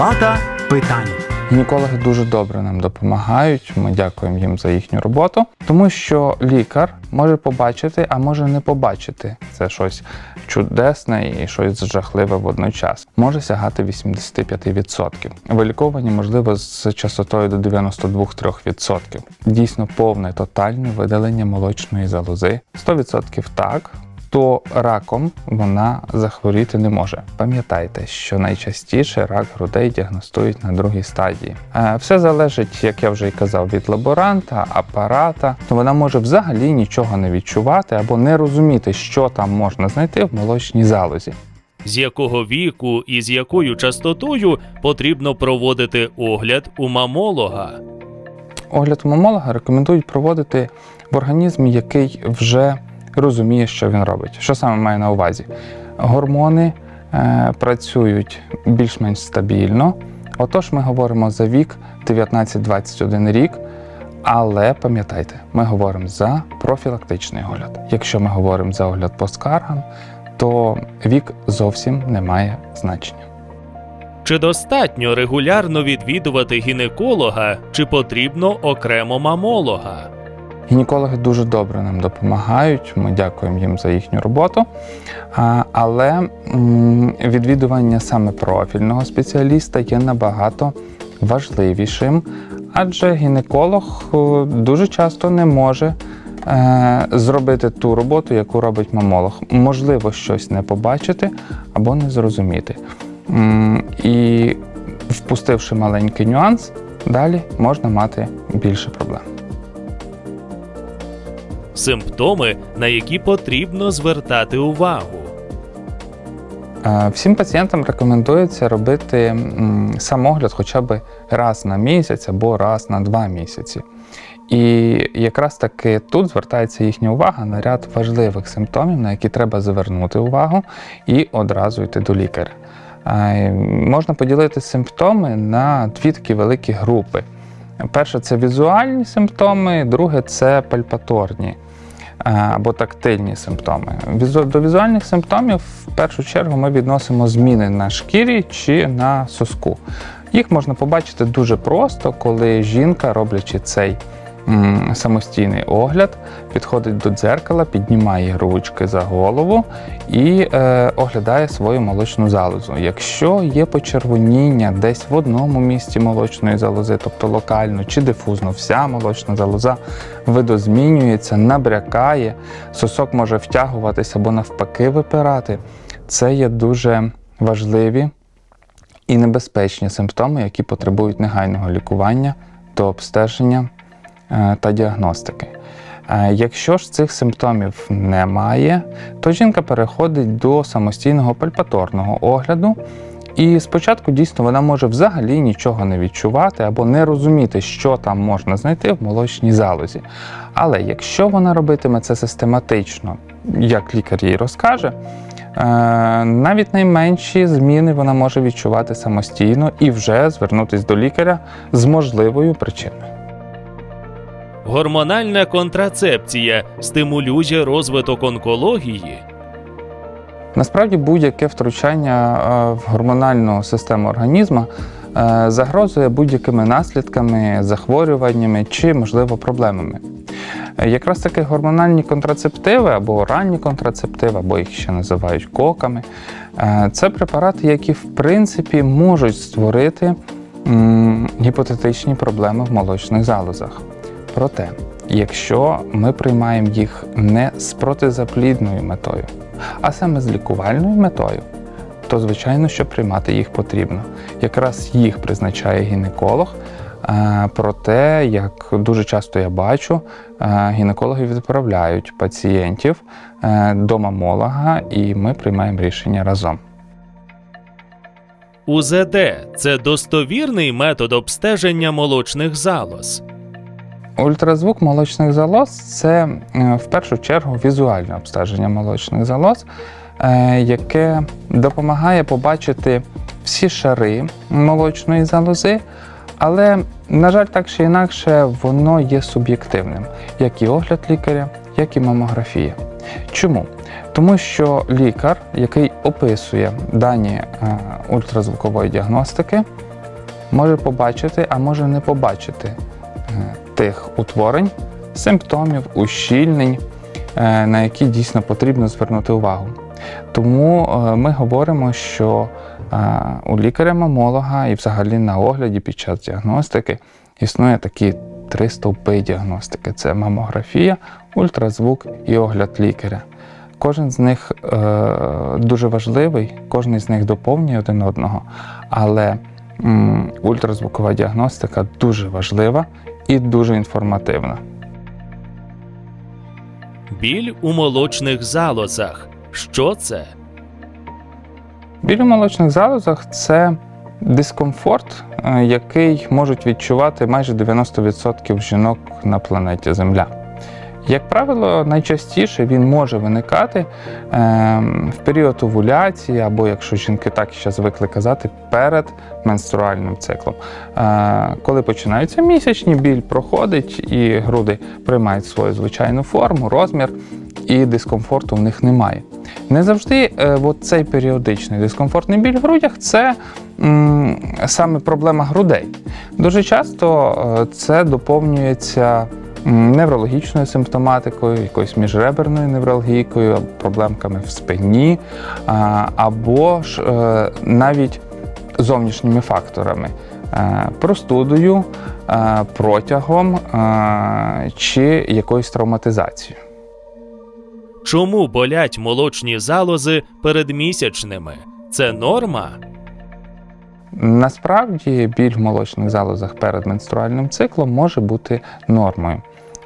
Палата питань. Гінекологи дуже добре нам допомагають. Ми дякуємо їм за їхню роботу, тому що лікар може побачити, а може не побачити це щось чудесне і щось жахливе водночас. Може сягати 85%. Виліковування можливо з частотою до 92-3%. Дійсно повне тотальне видалення молочної залози. 100% так то раком вона захворіти не може. Пам'ятайте, що найчастіше рак грудей діагностують на другій стадії. Е, Все залежить, як я вже й казав, від лаборанта, апарата. То вона може взагалі нічого не відчувати або не розуміти, що там можна знайти в молочній залозі. З якого віку і з якою частотою потрібно проводити огляд у мамолога? Огляд у мамолога рекомендують проводити в організмі, який вже розуміє, що він робить. Що саме має на увазі? Гормони е, працюють більш-менш стабільно. Отож, ми говоримо за вік 19-21 рік. Але пам'ятайте, ми говоримо за профілактичний огляд. Якщо ми говоримо за огляд по скаргам, то вік зовсім не має значення. Чи достатньо регулярно відвідувати гінеколога, чи потрібно окремо мамолога? Гінекологи дуже добре нам допомагають. Ми дякуємо їм за їхню роботу. Але відвідування саме профільного спеціаліста є набагато важливішим, адже гінеколог е, дуже часто не може е, зробити ту роботу, яку робить мамолог. Можливо, щось не побачити або не зрозуміти. І впустивши маленький нюанс, далі можна мати більше проблем. Симптоми, на які потрібно звертати увагу. Всім пацієнтам рекомендується робити самогляд хоча б раз на місяць або раз на два місяці. І якраз таки тут звертається їхня увага на ряд важливих симптомів, на які треба звернути увагу і одразу йти до лікаря. Можна поділити симптоми на дві такі великі групи. Перше це візуальні симптоми, друге це пальпаторні або тактильні симптоми. До візуальних симптомів в першу чергу ми відносимо зміни на шкірі чи на соску. Їх можна побачити дуже просто, коли жінка, роблячи цей самостійний огляд, підходить до дзеркала, піднімає ручки за голову і е, оглядає свою молочну залозу. Якщо є почервоніння десь в одному місці молочної залози, тобто локально чи дифузно, вся молочна залоза видозмінюється, набрякає, сосок може втягуватися або навпаки випирати. Це є дуже важливі і небезпечні симптоми, які потребують негайного лікування до обстеження та діагностики. Е, Якщо ж цих симптомів немає, то жінка переходить до самостійного пальпаторного огляду. І спочатку дійсно вона може взагалі нічого не відчувати або не розуміти, що там можна знайти в молочній залозі. Але якщо вона робитиме це систематично, як лікар їй розкаже, е, навіть найменші зміни вона може відчувати самостійно і вже звернутися до лікаря з можливою причиною. Гормональна контрацепція стимулює розвиток онкології. Насправді будь-яке втручання е, в гормональну систему організму е, загрозує будь-якими наслідками, захворюваннями чи, можливо, проблемами. Е, Якраз таки гормональні контрацептиви або ранні контрацептиви, або їх ще називають коками, це препарати, які в принципі можуть створити гіпотетичні проблеми в молочних залозах. Проте, якщо ми приймаємо їх не з протизаплідною метою, а саме з лікувальною метою, то звичайно, що приймати їх потрібно. Якраз їх призначає гінеколог. Е, Проте, як дуже часто я бачу, е, гінекологи відправляють пацієнтів е, до мамолога, і ми приймаємо рішення разом. УЗД це достовірний метод обстеження молочних залоз. Ультразвук молочних залоз це е, в першу чергу візуальне обстеження молочних залоз, е, яке допомагає побачити всі шари молочної залози, але, на жаль, так чи інакше, воно є суб'єктивним, як і огляд лікаря, як і мамографія. Чому? Тому що лікар, який описує дані е, ультразвукової діагностики, може побачити, а може не побачити тих утворень, симптомів, ущільнень, е, на які дійсно потрібно звернути увагу. Тому е, ми говоримо, що е, у лікаря-мамолога і взагалі на огляді під час діагностики існує такі три стовпи діагностики: це мамографія, ультразвук і огляд лікаря. Кожен з них е, дуже важливий, кожен з них доповнює один одного, але м, ультразвукова діагностика дуже важлива і дуже інформативна. Біль у молочних залозах. Що це? Біль у молочних залозах це дискомфорт, е, який можуть відчувати майже 90% жінок на планеті Земля. Як правило, найчастіше він може виникати е, в період овуляції, або якщо жінки так ще звикли казати, перед менструальним циклом. Е, коли починаються місячні, біль проходить і груди приймають свою звичайну форму, розмір, і дискомфорту в них немає. Не завжди е, от цей періодичний дискомфортний біль в грудях це м, саме проблема грудей. Дуже часто е, це доповнюється неврологічною симптоматикою, якоюсь міжреберною невралгійкою, проблемками в спині, або ж е, навіть зовнішніми факторами. е, Простудою, е, протягом чи якоюсь травматизацією. Чому болять молочні залози перед місячними? Це норма? Насправді біль в молочних залозах перед менструальним циклом може бути нормою.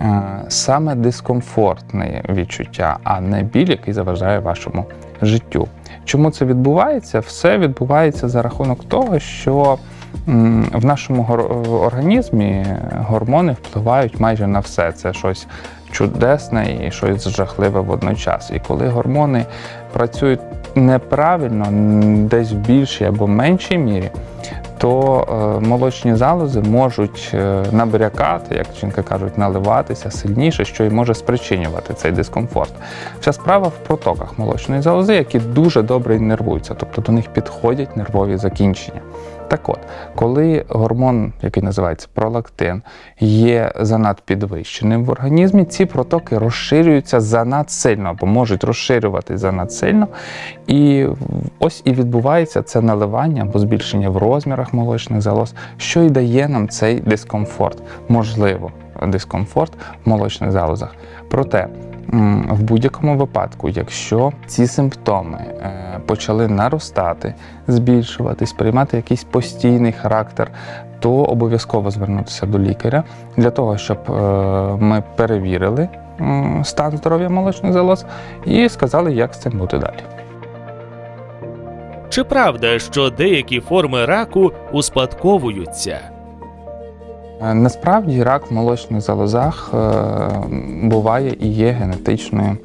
Е, Саме дискомфортне відчуття, а не біль, який заважає вашому життю. Чому це відбувається? Все відбувається за рахунок того, що в нашому організмі гормони впливають майже на все. Це щось чудесне і щось жахливе водночас. І коли гормони працюють неправильно, десь в більшій або меншій мірі, то е, молочні залози можуть е, набрякати, як жінки кажуть, наливатися сильніше, що і може спричинювати цей дискомфорт. Вся справа в протоках молочної залози, які дуже добре нервуються, тобто до них підходять нервові закінчення. Так от, коли гормон, який називається пролактин, є занадпідвищеним в організмі, ці протоки розширюються занадсильно або можуть розширюватись занадсильно. І ось і відбувається це наливання або збільшення в розмірах молочних залоз, що і дає нам цей дискомфорт, можливо, дискомфорт в молочних залозах. Проте в будь-якому випадку, якщо ці симптоми е, почали наростати, збільшуватись, приймати якийсь постійний характер, то обов'язково звернутися до лікаря для того, щоб е, ми перевірили стан здоров'я молочних залоз і сказали, як з цим бути далі. Чи правда, що деякі форми раку успадковуються? Е, Насправді рак в молочних залозах е, буває і є генетичною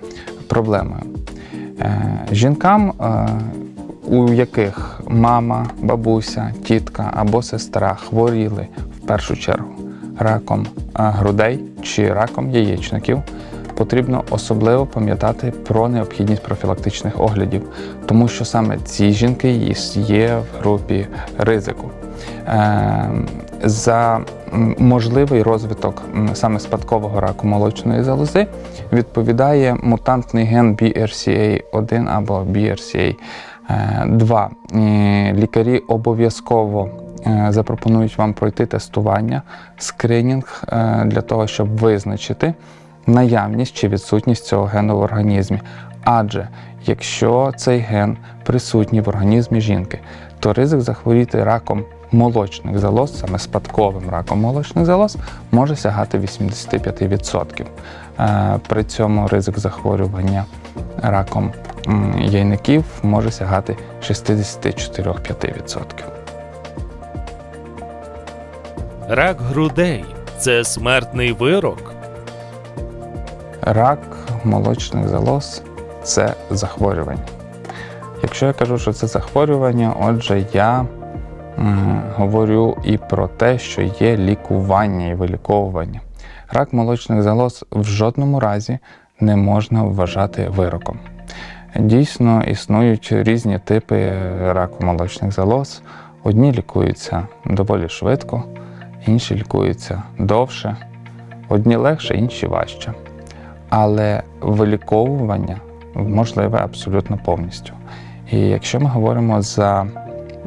проблемою. Е, Жінкам, у яких мама, бабуся, тітка або сестра хворіли в першу чергу раком грудей чи раком яєчників, потрібно особливо пам'ятати про необхідність профілактичних оглядів, тому що саме ці жінки є в групі ризику. Е, За можливий розвиток саме спадкового раку молочної залози відповідає мутантний ген BRCA1 або BRCA2. Лікарі обов'язково е, запропонують вам пройти тестування, скринінг е, для того, щоб визначити наявність чи відсутність цього гену в організмі. Адже якщо цей ген присутній в організмі жінки, то ризик захворіти раком молочних залоз, саме спадковим раком молочних залоз, може сягати 85%. Е, При цьому ризик захворювання раком яйників може сягати 64-5%. Рак грудей це смертний вирок. Рак молочних залоз це захворювання. Якщо я кажу, що це захворювання, отже, я говорю і про те, що є лікування і виліковування. Рак молочних залоз в жодному разі не можна вважати вироком. Дійсно існують різні типи раку молочних залоз. Одні лікуються доволі швидко, інші лікуються довше, одні легше, інші важче. Але виліковування можливе абсолютно повністю. І якщо ми говоримо за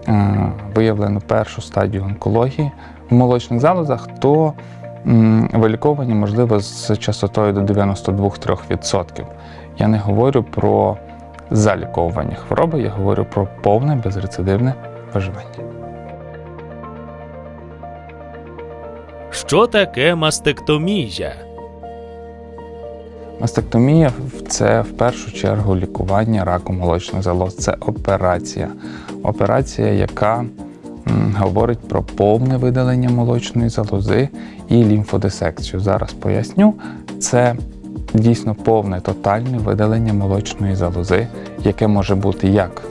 е, виявлену першу стадію онкології в молочних залозах, то м, виліковування можливо з частотою до 92-3%. Я не говорю про заліковування хвороби, я говорю про повне безрецидивне виживання. Що таке мастектомія? Мастектомія це в першу чергу лікування раку молочних залоз. Це операція. Операція, яка говорить про повне видалення молочної залози і лімфодисекцію. Зараз поясню. Це дійсно повне тотальне видалення молочної залози, яке може бути як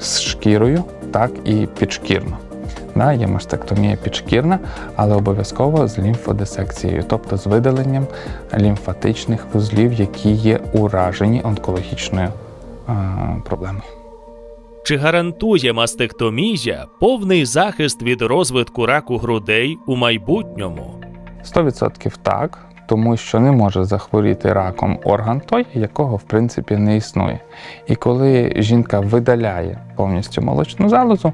з шкірою, так і підшкірно. Да, є мастектомія підшкірна, але обов'язково з лімфодисекцією, тобто з видаленням лімфатичних вузлів, які є уражені онкологічною е, проблемою. Чи гарантує мастектомія повний захист від розвитку раку грудей у майбутньому? 100% так, тому що не може захворіти раком орган той, якого в принципі не існує. І коли жінка видаляє повністю молочну залозу,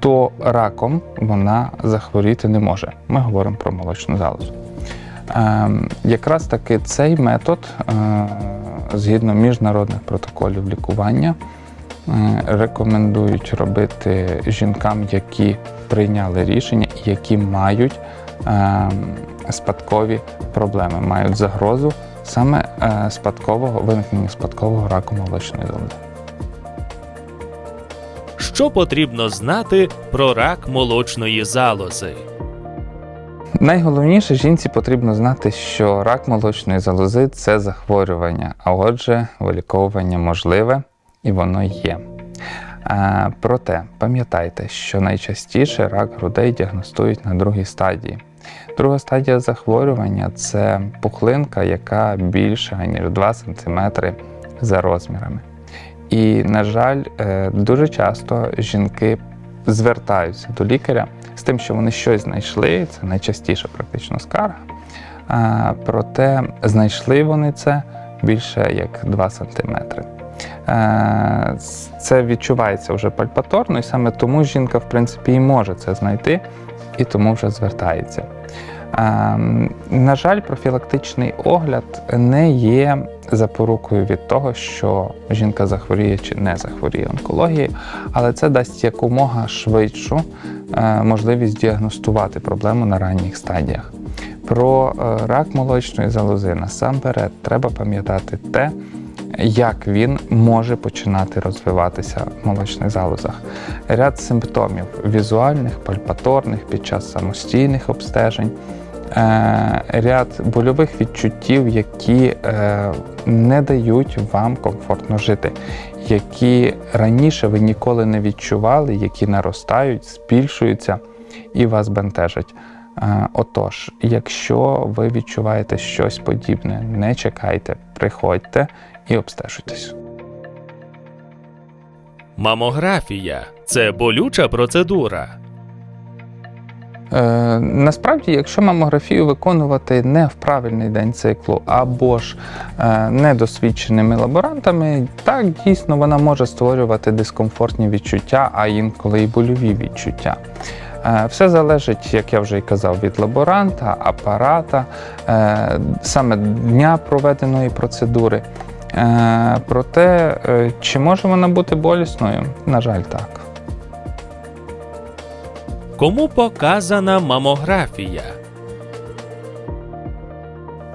то раком вона захворіти не може. Ми говоримо про молочну залозу. Ем, якраз таки цей метод, е, згідно міжнародних протоколів лікування, е, рекомендують робити жінкам, які прийняли рішення які мають ем, спадкові проблеми, мають загрозу саме е, спадкового виникнення спадкового раку молочної залози. Що потрібно знати про рак молочної залози? Найголовніше жінці потрібно знати, що рак молочної залози це захворювання, а отже, виліковування можливе і воно є. А, проте пам'ятайте, що найчастіше рак грудей діагностують на другій стадії. Друга стадія захворювання це пухлинка, яка більша, ніж 2 см за розмірами. І, на жаль, е, дуже часто жінки звертаються до лікаря з тим, що вони щось знайшли, це найчастіша практично скарга. Проте знайшли вони це більше як 2 см. Е, Це відчувається вже пальпаторно, і саме тому жінка, в принципі, і може це знайти, і тому вже звертається. Ем, На жаль, профілактичний огляд не є запорукою від того, що жінка захворіє чи не захворіє онкологією, але це дасть якомога швидшу е, можливість діагностувати проблему на ранніх стадіях. Про е, рак молочної залози насамперед треба пам'ятати те, як він може починати розвиватися в молочних залозах. Ряд симптомів візуальних, пальпаторних під час самостійних обстежень, е, ряд больових відчуттів, які е, не дають вам комфортно жити, які раніше ви ніколи не відчували, які наростають, збільшуються і вас бентежать. Е, Отож, якщо ви відчуваєте щось подібне, не чекайте, приходьте і обстежуйтесь. Мамографія це болюча процедура. Е, насправді, якщо мамографію виконувати не в правильний день циклу або ж е, недосвідченими лаборантами, так дійсно вона може створювати дискомфортні відчуття, а інколи і больові відчуття. Е, Все залежить, як я вже й казав, від лаборанта, апарата, е, саме дня проведеної процедури. Е, Проте, е, чи може вона бути болісною? На жаль, так. Кому показана мамографія?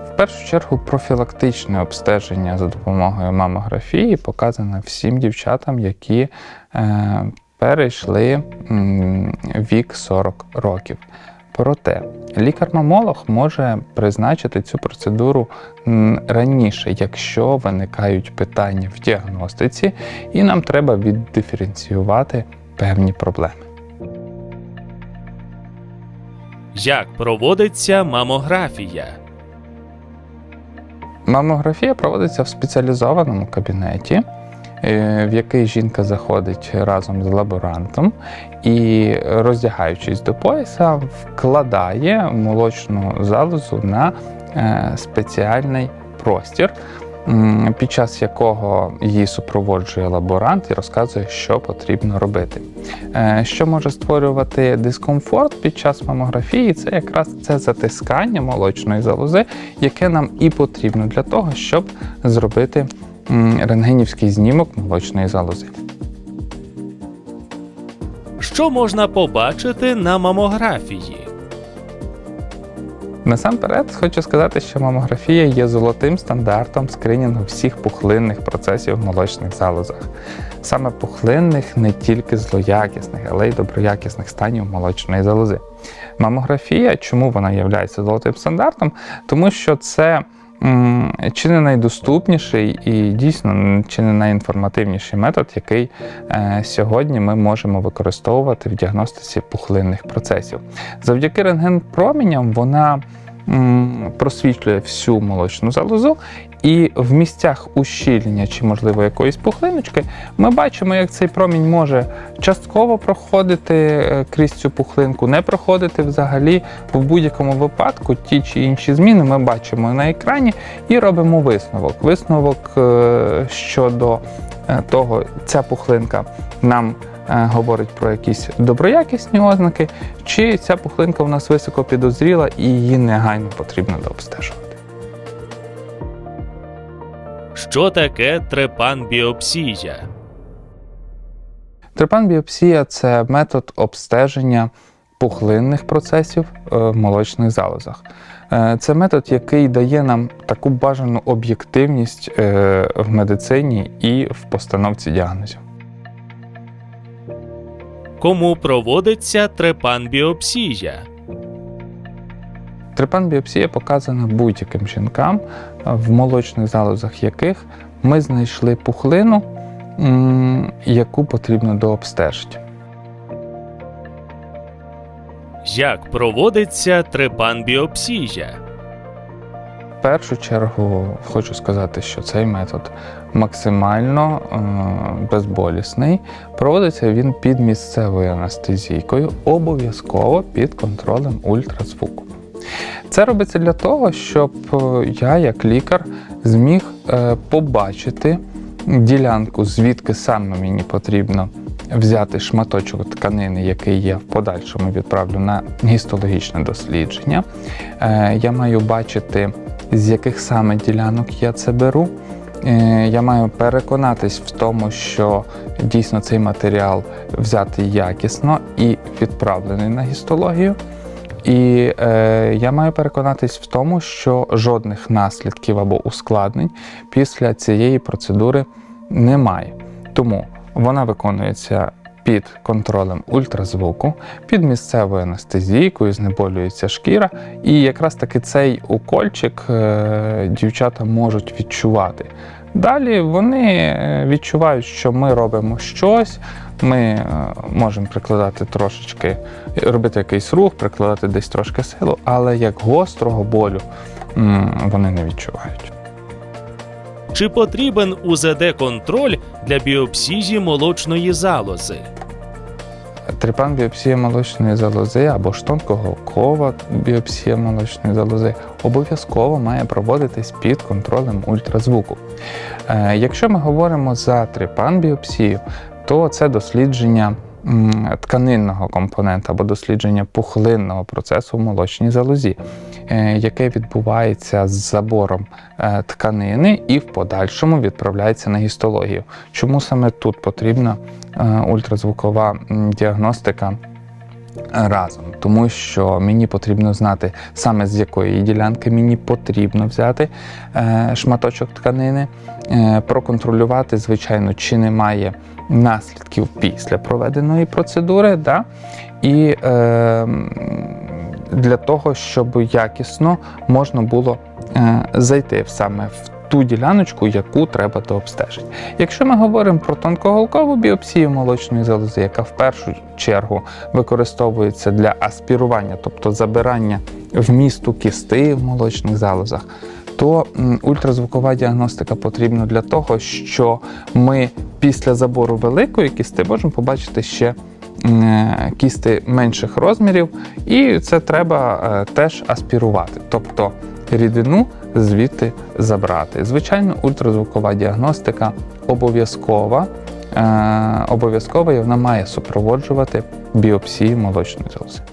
В першу чергу профілактичне обстеження за допомогою мамографії показане всім дівчатам, які е, перейшли вік 40 років. Проте лікар-мамолог може призначити цю процедуру раніше, якщо виникають питання в діагностиці, і нам треба віддиференціювати певні проблеми. Як проводиться мамографія? Мамографія проводиться в спеціалізованому кабінеті. Е, в який жінка заходить разом з лаборантом і, роздягаючись до пояса, вкладає молочну залозу на е, спеціальний простір, під час якого її супроводжує лаборант і розказує, що потрібно робити. Е, Що може створювати дискомфорт під час мамографії, це якраз це затискання молочної залози, яке нам і потрібно для того, щоб зробити рентгенівський знімок молочної залози. Що можна побачити на мамографії? Насамперед хочу сказати, що мамографія є золотим стандартом скринінгу всіх пухлинних процесів в молочних залозах. Саме пухлинних не тільки злоякісних, але й доброякісних станів молочної залози. Мамографія, чому вона є золотим стандартом? Тому що це чи не найдоступніший і дійсно чи не найінформативніший метод, який е, сьогодні ми можемо використовувати в діагностиці пухлинних процесів. Завдяки рентген проміням вона просвітлює всю молочну залозу, і в місцях ущільнення чи, можливо, якоїсь пухлиночки ми бачимо, як цей промінь може частково проходити е, крізь цю пухлинку, не проходити взагалі. В будь-якому випадку ті чи інші зміни ми бачимо на екрані і робимо висновок. Висновок е, щодо е, того, ця пухлинка нам говорить про якісь доброякісні ознаки, чи ця пухлинка у нас високо підозріла і її негайно потрібно дообстежувати. Що таке трепанбіопсія? Трепанбіопсія це метод обстеження пухлинних процесів е, в молочних залозах. Е, Це метод, який дає нам таку бажану об'єктивність е, в медицині і в постановці діагнозів. Кому проводиться трепанбіопсія? Трепанбіопсія показана будь-яким жінкам, в молочних залозах яких ми знайшли пухлину, яку потрібно дообстежити. Як проводиться трепанбіопсія? В першу чергу хочу сказати, що цей метод максимально е, безболісний. Проводиться він під місцевою анестезійкою, обов'язково під контролем ультразвуку. Це робиться для того, щоб е, я, як лікар, зміг е, побачити ділянку, звідки саме мені потрібно взяти шматочок тканини, який я в подальшому відправлю на гістологічне дослідження. Е, Я маю бачити, з яких саме ділянок я це беру. Я маю переконатись в тому, що дійсно цей матеріал взятий якісно і відправлений на гістологію. І е, я маю переконатись в тому, що жодних наслідків або ускладнень після цієї процедури немає. Тому вона виконується під контролем ультразвуку, під місцевою анестезійкою, знеболюється шкіра, і якраз таки цей укольчик е, дівчата можуть відчувати. Далі вони е, відчувають, що ми робимо щось, ми е, можемо прикладати трошечки, робити якийсь рух, прикладати десь трошки силу, але як гострого болю вони не відчувають. Чи потрібен УЗД-контроль для біопсії молочної залози? Трипан-біопсія молочної залози або ж тонкоголкова біопсія молочної залози обов'язково має проводитись під контролем ультразвуку. Е, Якщо ми говоримо за трипан-біопсію, то це дослідження тканинного компонента або дослідження пухлинного процесу в молочній залозі, е, яке відбувається з забором е, тканини і в подальшому відправляється на гістологію. Чому саме тут потрібна е, ультразвукова діагностика? Разом, тому що мені потрібно знати саме з якої ділянки мені потрібно взяти шматочок тканини, проконтролювати, звичайно, чи немає наслідків після проведеної процедури, да? і е, для того, щоб якісно можна було е, зайти саме в ту діляночку, яку треба дообстежити. Якщо ми говоримо про тонкоголкову біопсію молочної залози, яка в першу чергу використовується для аспірування, тобто забирання вмісту кисти в молочних залозах, то ультразвукова діагностика потрібна для того, що ми після забору великої кісти можемо побачити ще е, кісти менших розмірів, і це треба е, теж аспірувати, тобто рідину звідти забрати. Звичайно, ультразвукова діагностика обов'язкова. Е, обов'язково і вона має супроводжувати біопсію молочної залози.